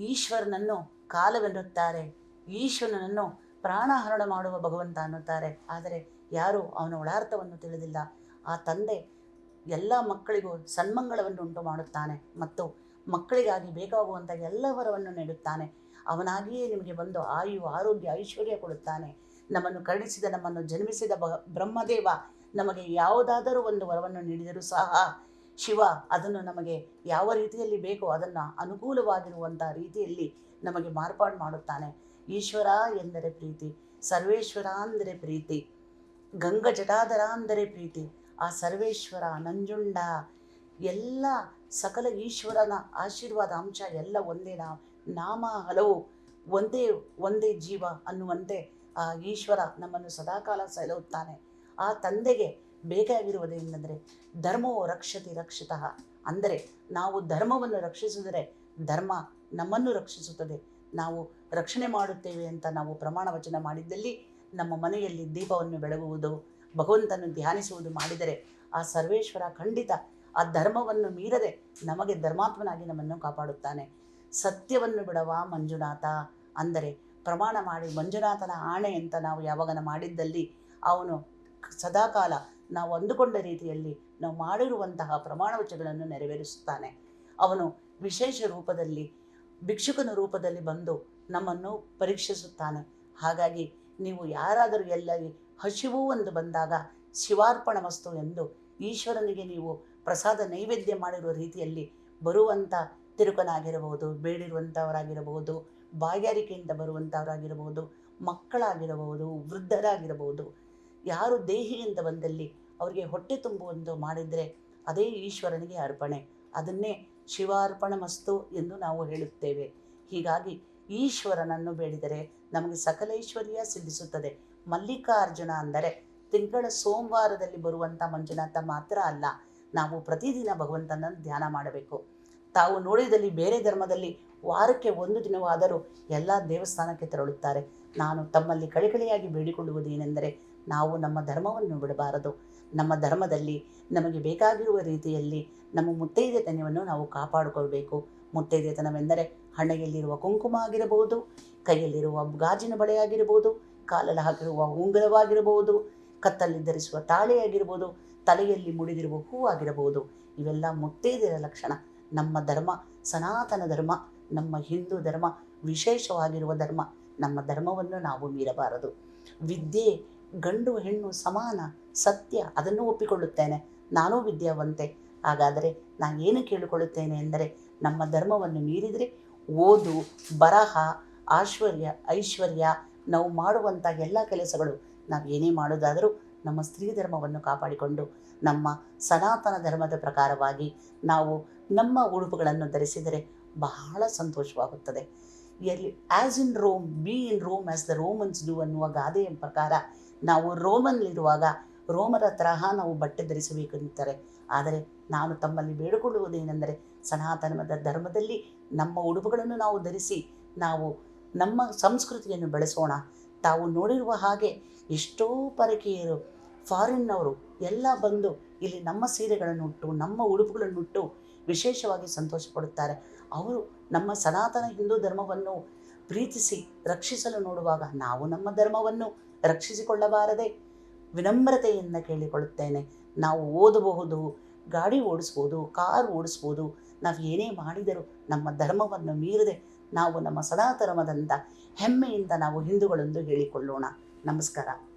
ಈಶ್ವರನನ್ನು ಕಾಲವೆನ್ನುತ್ತಾರೆ. ಈಶ್ವರನನ್ನು ಪ್ರಾಣಹರಣ ಮಾಡುವ ಭಗವಂತ ಅನ್ನುತ್ತಾರೆ. ಆದರೆ ಯಾರೂ ಅವನ ಒಳಾರ್ಥವನ್ನು ತಿಳಿದಿಲ್ಲ. ಆ ತಂದೆ ಎಲ್ಲ ಮಕ್ಕಳಿಗೂ ಸನ್ಮಂಗಳವನ್ನು ಉಂಟು ಮಾಡುತ್ತಾನೆ ಮತ್ತು ಮಕ್ಕಳಿಗಾಗಿ ಬೇಕಾಗುವಂಥ ಎಲ್ಲ ವರವನ್ನು ನೀಡುತ್ತಾನೆ. ಅವನಾಗಿಯೇ ನಿಮಗೆ ಬಂದು ಆಯು, ಆರೋಗ್ಯ, ಐಶ್ವರ್ಯ ಕೊಡುತ್ತಾನೆ. ನಮ್ಮನ್ನು ಕರುಣಿಸಿದ, ನಮ್ಮನ್ನು ಜನ್ಮಿಸಿದ ಬ್ರಹ್ಮದೇವ ನಮಗೆ ಯಾವುದಾದರೂ ಒಂದು ವರವನ್ನು ನೀಡಿದರೂ ಸಹ ಶಿವ ಅದನ್ನು ನಮಗೆ ಯಾವ ರೀತಿಯಲ್ಲಿ ಬೇಕೋ ಅದನ್ನು ಅನುಕೂಲವಾಗಿರುವಂಥ ರೀತಿಯಲ್ಲಿ ನಮಗೆ ಮಾರ್ಪಾಡು ಮಾಡುತ್ತಾನೆ. ಈಶ್ವರ ಎಂದರೆ ಪ್ರೀತಿ, ಸರ್ವೇಶ್ವರ ಅಂದರೆ ಪ್ರೀತಿ, ಗಂಗ ಜಟಾಧರ ಅಂದರೆ ಪ್ರೀತಿ, ಆ ಸರ್ವೇಶ್ವರ, ನಂಜುಂಡ ಎಲ್ಲ ಸಕಲ ಈಶ್ವರನ ಆಶೀರ್ವಾದ ಅಂಶ ಎಲ್ಲ ಒಂದೇ ನಾ, ನಾಮ ಹಲವು ಒಂದೇ ಒಂದೇ ಜೀವ ಅನ್ನುವಂತೆ ಆ ಈಶ್ವರ ನಮ್ಮನ್ನು ಸದಾಕಾಲ ಸೆಲುತ್ತಾನೆ ಆ ತಂದೆಗೆ ಬೇಕಾಗಿರುವುದೇನೆಂದರೆ ಧರ್ಮವು ರಕ್ಷತಿ ರಕ್ಷಿತಃ. ಅಂದರೆ ನಾವು ಧರ್ಮವನ್ನು ರಕ್ಷಿಸಿದರೆ ಧರ್ಮ ನಮ್ಮನ್ನು ರಕ್ಷಿಸುತ್ತದೆ. ನಾವು ರಕ್ಷಣೆ ಮಾಡುತ್ತೇವೆ ಅಂತ ನಾವು ಪ್ರಮಾಣ ವಚನ ಮಾಡಿದ್ದಲ್ಲಿ ನಮ್ಮ ಮನೆಯಲ್ಲಿ ದೀಪವನ್ನು ಬೆಳಗುವುದು, ಭಗವಂತನನ್ನು ಧ್ಯಾನಿಸುವುದು ಮಾಡಿದರೆ ಆ ಸರ್ವೇಶ್ವರ ಖಂಡಿತ ಆ ಧರ್ಮವನ್ನು ಮೀರದೆ ನಮಗೆ ಧರ್ಮಾತ್ಮನಾಗಿ ನಮ್ಮನ್ನು ಕಾಪಾಡುತ್ತಾನೆ. ಸತ್ಯವನ್ನು ಬಿಡವ ಮಂಜುನಾಥ. ಅಂದರೆ ಪ್ರಮಾಣ ಮಾಡಿ ಮಂಜುನಾಥನ ಆಣೆ ಅಂತ ನಾವು ಯಾವಾಗನ ಮಾಡಿದ್ದಲ್ಲಿ ಅವನು ಸದಾಕಾಲ ನಾವು ಅಂದುಕೊಂಡ ರೀತಿಯಲ್ಲಿ ನಾವು ಮಾಡಿರುವಂತಹ ಪ್ರಮಾಣವಚಗಳನ್ನು ನೆರವೇರಿಸುತ್ತಾನೆ. ಅವನು ವಿಶೇಷ ರೂಪದಲ್ಲಿ, ಭಿಕ್ಷುಕನ ರೂಪದಲ್ಲಿ ಬಂದು ನಮ್ಮನ್ನು ಪರೀಕ್ಷಿಸುತ್ತಾನೆ. ಹಾಗಾಗಿ ನೀವು ಯಾರಾದರೂ ಎಲ್ಲರಿ, ಹಸಿವು ಎಂದು ಬಂದಾಗ ಶಿವಾರ್ಪಣ ವಸ್ತು ಎಂದು ಈಶ್ವರನಿಗೆ ನೀವು ಪ್ರಸಾದ ನೈವೇದ್ಯ ಮಾಡಿರುವ ರೀತಿಯಲ್ಲಿ ಬರುವಂಥ ತಿರುಕನಾಗಿರಬಹುದು ಬೇಡಿರುವಂಥವರಾಗಿರಬಹುದು ಬಾಯಾರಿಕೆಯಿಂದ ಬರುವಂಥವರಾಗಿರಬಹುದು ಮಕ್ಕಳಾಗಿರಬಹುದು, ವೃದ್ಧರಾಗಿರಬಹುದು. ಯಾರು ದೇಹಿಯಿಂದ ಬಂದಲ್ಲಿ ಅವರಿಗೆ ಹೊಟ್ಟೆ ತುಂಬುವಂದು ಮಾಡಿದರೆ ಅದೇ ಈಶ್ವರನಿಗೆ ಅರ್ಪಣೆ. ಅದನ್ನೇ ಶಿವಾರ್ಪಣ ಮಸ್ತು ಎಂದು ನಾವು ಹೇಳುತ್ತೇವೆ. ಹೀಗಾಗಿ ಈಶ್ವರನನ್ನು ಬೇಡಿದರೆ ನಮಗೆ ಸಕಲೈಶ್ವರ್ಯ ಸಿದ್ಧಿಸುತ್ತದೆ. ಮಲ್ಲಿಕಾರ್ಜುನ ಅಂದರೆ ತಿಂಗಳ ಸೋಮವಾರದಲ್ಲಿ ಬರುವಂಥ ಮಂಜುನಾಥ ಮಾತ್ರ ಅಲ್ಲ, ನಾವು ಪ್ರತಿದಿನ ಭಗವಂತನನ್ನು ಧ್ಯಾನ ಮಾಡಬೇಕು. ತಾವು ನೋಡಿದಲ್ಲಿ ಬೇರೆ ಧರ್ಮದಲ್ಲಿ ವಾರಕ್ಕೆ ಒಂದು ದಿನವಾದರೂ ಎಲ್ಲ ದೇವಸ್ಥಾನಕ್ಕೆ ತೆರಳುತ್ತಾರೆ. ನಾನು ತಮ್ಮಲ್ಲಿ ಕಳಿಕಳಿಯಾಗಿ ಬೇಡಿಕೊಳ್ಳುವುದೇನೆಂದರೆ ನಾವು ನಮ್ಮ ಧರ್ಮವನ್ನು ಬಿಡಬಾರದು. ನಮ್ಮ ಧರ್ಮದಲ್ಲಿ ನಮಗೆ ಬೇಕಾಗಿರುವ ರೀತಿಯಲ್ಲಿ ನಮ್ಮ ಮುತ್ತೈದೆತನವನ್ನು ನಾವು ಕಾಪಾಡಿಕೊಳ್ಬೇಕು. ಮುತ್ತೈದೆತನವೆಂದರೆ ಹಣೆಯಲ್ಲಿರುವ ಕುಂಕುಮ ಆಗಿರಬಹುದು, ಕೈಯಲ್ಲಿರುವ ಗಾಜಿನ ಬಳೆಯಾಗಿರಬಹುದು ಕಾಲಲ್ಲಿ ಹಾಕಿರುವ ಉಂಗುರವಾಗಿರಬಹುದು ಕತ್ತಲ್ಲಿ ಧರಿಸುವ ತಾಳೆಯಾಗಿರ್ಬೋದು ತಲೆಯಲ್ಲಿ ಮುಡಿದಿರುವ ಹೂವಾಗಿರಬಹುದು ಇವೆಲ್ಲ ಮುತ್ತೈದೆಯ ಲಕ್ಷಣ. ನಮ್ಮ ಧರ್ಮ ಸನಾತನ ಧರ್ಮ, ನಮ್ಮ ಹಿಂದೂ ಧರ್ಮ ವಿಶೇಷವಾಗಿರುವ ಧರ್ಮ. ನಮ್ಮ ಧರ್ಮವನ್ನು ನಾವು ಮೀರಬಾರದು. ವಿದ್ಯೆ ಗಂಡು ಹೆಣ್ಣು ಸಮಾನ ಸತ್ಯ ಅದನ್ನು ಒಪ್ಪಿಕೊಳ್ಳುತ್ತೇನೆ. ನಾನೂ ವಿದ್ಯಾವಂತೆ. ಹಾಗಾದರೆ ನಾನು ಏನು ಕೇಳಿಕೊಳ್ಳುತ್ತೇನೆ ಎಂದರೆ ನಮ್ಮ ಧರ್ಮವನ್ನು ಮೀರಿದರೆ ಓದು, ಬರಹ ಆಶ್ವರ್ಯ ಐಶ್ವರ್ಯ, ನಾವು ಮಾಡುವಂಥ ಎಲ್ಲ ಕೆಲಸಗಳು ನಾವು ಏನೇ ಮಾಡೋದಾದರೂ ನಮ್ಮ ಸ್ತ್ರೀ ಧರ್ಮವನ್ನು ಕಾಪಾಡಿಕೊಂಡು, ನಮ್ಮ ಸನಾತನ ಧರ್ಮದ ಪ್ರಕಾರವಾಗಿ ನಾವು ನಮ್ಮ ಉಡುಪುಗಳನ್ನು ಧರಿಸಿದರೆ ಬಹಳ ಸಂತೋಷವಾಗುತ್ತದೆ. ಎಲ್ಲಿ as in Rome be in Rome as the Romans do ಅನ್ನುವ ಗಾದೆಯ ಪ್ರಕಾರ, ನಾವು ರೋಮನ್ಲಿರುವಾಗ ರೋಮರ ತರಹ ನಾವು ಬಟ್ಟೆ ಧರಿಸಬೇಕೆನ್ನುತ್ತಾರೆ. ಆದರೆ ನಾನು ತಮ್ಮಲ್ಲಿ ಬೇಡಿಕೊಳ್ಳುವುದೇನೆಂದರೆ, ಸನಾತನದ ಧರ್ಮದಲ್ಲಿ ನಮ್ಮ ಉಡುಪುಗಳನ್ನು ನಾವು ಧರಿಸಿ, ನಾವು ನಮ್ಮ ಸಂಸ್ಕೃತಿಯನ್ನು ಬೆಳೆಸೋಣ. ತಾವು ನೋಡಿರುವ ಹಾಗೆ ಎಷ್ಟೋ ಪರಕೀಯರು ಫಾರಿನ್ನವರು ಎಲ್ಲ ಬಂದು ಇಲ್ಲಿ ನಮ್ಮ ಸೀರೆಗಳನ್ನು ಉಟ್ಟು ನಮ್ಮ ಉಡುಪುಗಳನ್ನು ಉಟ್ಟು ವಿಶೇಷವಾಗಿ ಸಂತೋಷ ಪಡುತ್ತಾರೆ ಅವರು ನಮ್ಮ ಸನಾತನ ಹಿಂದೂ ಧರ್ಮವನ್ನು ಪ್ರೀತಿಸಿ ರಕ್ಷಿಸಲು ನೋಡುವಾಗ ನಾವು ನಮ್ಮ ಧರ್ಮವನ್ನು ರಕ್ಷಿಸಿಕೊಳ್ಳಬಾರದೆ ವಿನಮ್ರತೆಯಿಂದ ಕೇಳಿಕೊಳ್ಳುತ್ತೇನೆ. ನಾವು ಓದಬಹುದು, ಗಾಡಿ ಓಡಿಸ್ಬೋದು ಕಾರ್ ಓಡಿಸ್ಬೋದು ನಾವು ಏನೇ ಮಾಡಿದರೂ ನಮ್ಮ ಧರ್ಮವನ್ನು ಮೀರದೆ ನಾವು ನಮ್ಮ ಸನಾತನವಾದಂಥ ಹೆಮ್ಮೆಯಿಂದ ನಾವು ಹಿಂದೂಗಳೆಂದು ಹೇಳಿಕೊಳ್ಳೋಣ. ನಮಸ್ಕಾರ.